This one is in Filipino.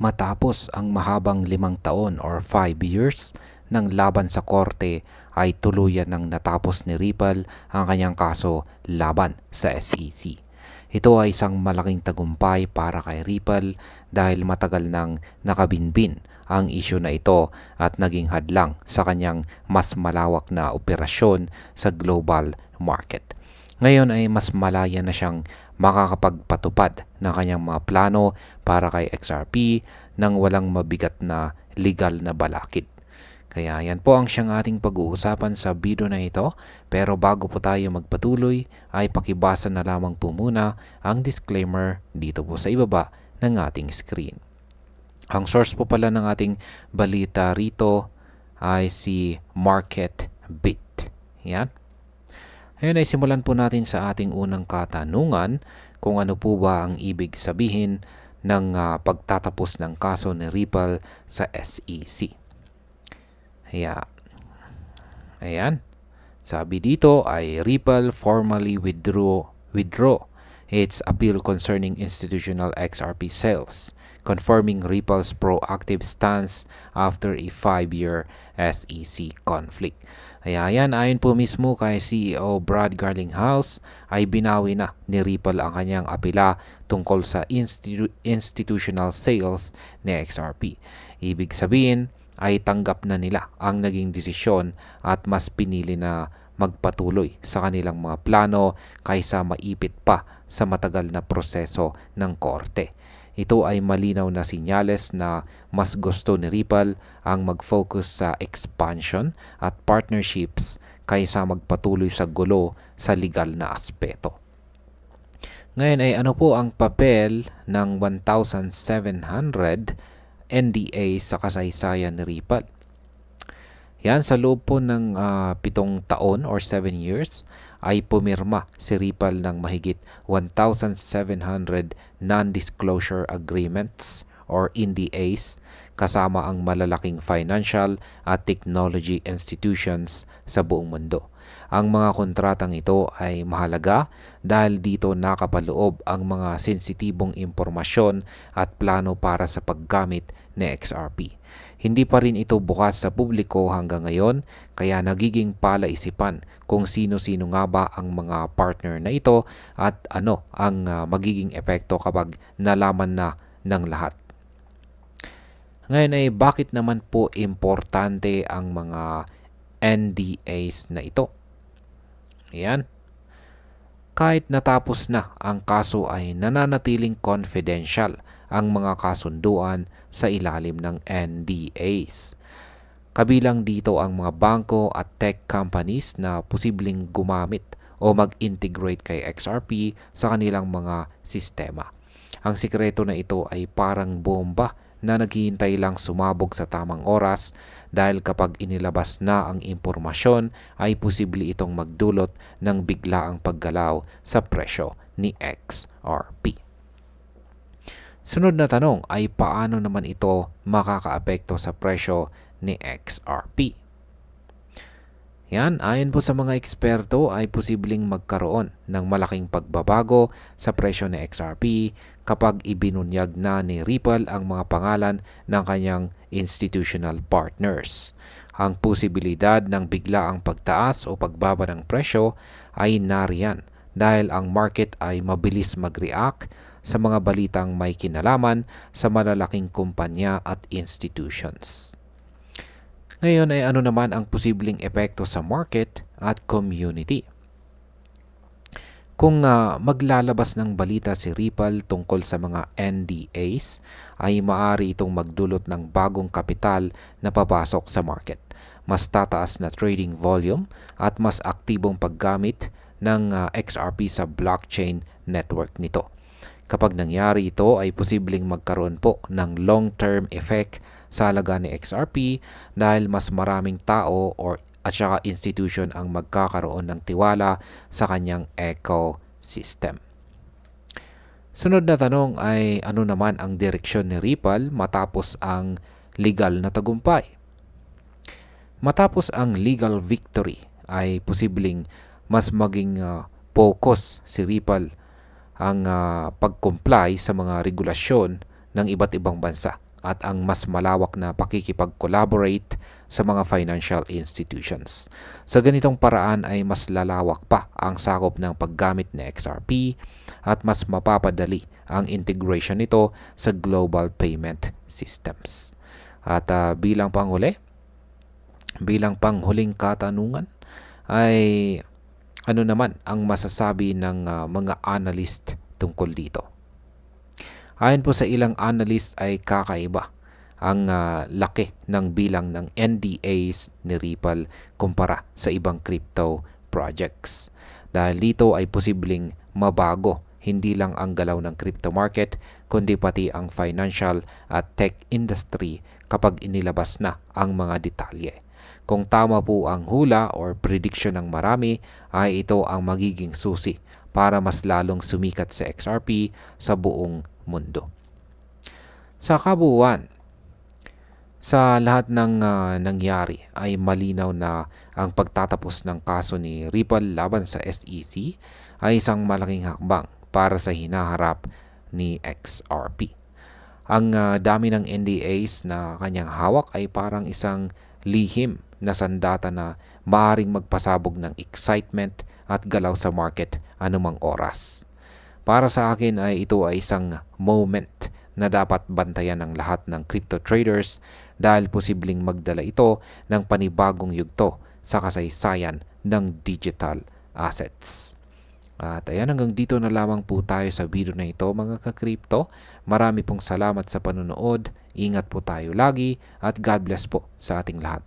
Matapos ang mahabang limang taon or 5 years ng laban sa korte ay tuluyan ng natapos ni Ripple ang kanyang kaso laban sa SEC. Ito ay isang malaking tagumpay para kay Ripple dahil matagal nang nakabinbin ang isyu na ito at naging hadlang sa kanyang mas malawak na operasyon sa global market. Ngayon ay mas malaya na siyang makakapagpatupad ng kanyang mga plano para kay XRP nang walang mabigat na legal na balakid. Kaya yan po ang siyang ating pag-uusapan sa video na ito. Pero bago po tayo magpatuloy ay pakibasa na lamang po muna ang disclaimer dito po sa ibaba ng ating screen. Ang source po pala ng ating balita rito ay si MarketBit. Yan. Ngayon ay simulan po natin sa ating unang katanungan kung ano po ba ang ibig sabihin ng uh, pagtatapos ng kaso ni Ripple sa SEC. Ayan. Ayan. Sabi dito ay Ripple formally withdraw, withdraw its appeal concerning institutional XRP sales confirming Ripple's proactive stance after a five-year SEC conflict. Kaya yan, ayon po mismo kay CEO Brad Garlinghouse ay binawi na ni Ripple ang kanyang apila tungkol sa institu- institutional sales ni XRP. Ibig sabihin ay tanggap na nila ang naging desisyon at mas pinili na magpatuloy sa kanilang mga plano kaysa maipit pa sa matagal na proseso ng korte. Ito ay malinaw na sinyales na mas gusto ni Ripple ang mag-focus sa expansion at partnerships kaysa magpatuloy sa gulo sa legal na aspeto. Ngayon ay ano po ang papel ng 1,700 NDA sa kasaysayan ni Ripple? Yan, sa loob po ng uh, pitong taon or 7 years, ay pumirma si Ripple ng mahigit 1,700 non-disclosure agreements or NDAs kasama ang malalaking financial at technology institutions sa buong mundo. Ang mga kontratang ito ay mahalaga dahil dito nakapaloob ang mga sensitibong impormasyon at plano para sa paggamit ni XRP. Hindi pa rin ito bukas sa publiko hanggang ngayon kaya nagiging palaisipan kung sino-sino nga ba ang mga partner na ito at ano ang uh, magiging epekto kapag nalaman na ng lahat. Ngayon ay bakit naman po importante ang mga NDAs na ito? Ayan. Kahit natapos na ang kaso ay nananatiling confidential ang mga kasunduan sa ilalim ng NDAs. Kabilang dito ang mga bangko at tech companies na posibleng gumamit o mag-integrate kay XRP sa kanilang mga sistema. Ang sikreto na ito ay parang bomba na naghihintay lang sumabog sa tamang oras dahil kapag inilabas na ang impormasyon ay posible itong magdulot ng biglaang paggalaw sa presyo ni XRP. Sunod na tanong ay paano naman ito makakaapekto sa presyo ni XRP? Yan, ayon po sa mga eksperto ay posibleng magkaroon ng malaking pagbabago sa presyo ni XRP kapag ibinunyag na ni Ripple ang mga pangalan ng kanyang institutional partners. Ang posibilidad ng biglaang pagtaas o pagbaba ng presyo ay nariyan dahil ang market ay mabilis mag-react sa mga balitang may kinalaman sa malalaking kumpanya at institutions. Ngayon ay ano naman ang posibleng epekto sa market at community. Kung uh, maglalabas ng balita si Ripple tungkol sa mga NDAs, ay maaari itong magdulot ng bagong kapital na papasok sa market. Mas tataas na trading volume at mas aktibong paggamit ng uh, ah, XRP sa blockchain network nito. Kapag nangyari ito ay posibleng magkaroon po ng long-term effect sa halaga ni XRP dahil mas maraming tao or at saka institution ang magkakaroon ng tiwala sa kanyang ecosystem. Sunod na tanong ay ano naman ang direksyon ni Ripple matapos ang legal na tagumpay? Matapos ang legal victory ay posibleng mas maging uh, focus si Ripple ang uh, pag-comply sa mga regulasyon ng iba't ibang bansa at ang mas malawak na pakikipag-collaborate sa mga financial institutions. Sa ganitong paraan ay mas lalawak pa ang sakop ng paggamit ng XRP at mas mapapadali ang integration nito sa global payment systems. At uh, bilang panghuli, bilang panghuling katanungan ay ano naman ang masasabi ng uh, mga analyst tungkol dito? Ayon po sa ilang analyst ay kakaiba ang uh, laki ng bilang ng NDAs ni Ripple kumpara sa ibang crypto projects. Dahil dito ay posibleng mabago hindi lang ang galaw ng crypto market kundi pati ang financial at tech industry kapag inilabas na ang mga detalye. Kung tama po ang hula or prediction ng marami ay ito ang magiging susi para mas lalong sumikat sa XRP sa buong mundo. Sa kabuuan, sa lahat ng uh, nangyari ay malinaw na ang pagtatapos ng kaso ni Ripple laban sa SEC ay isang malaking hakbang para sa hinaharap ni XRP. Ang uh, dami ng NDAs na kanyang hawak ay parang isang lihim na sandata na maaaring magpasabog ng excitement at galaw sa market anumang oras. Para sa akin ay ito ay isang moment na dapat bantayan ng lahat ng crypto traders dahil posibleng magdala ito ng panibagong yugto sa kasaysayan ng digital assets. At ayan hanggang dito na lamang po tayo sa video na ito mga ka-crypto. Marami pong salamat sa panonood. Ingat po tayo lagi at God bless po sa ating lahat.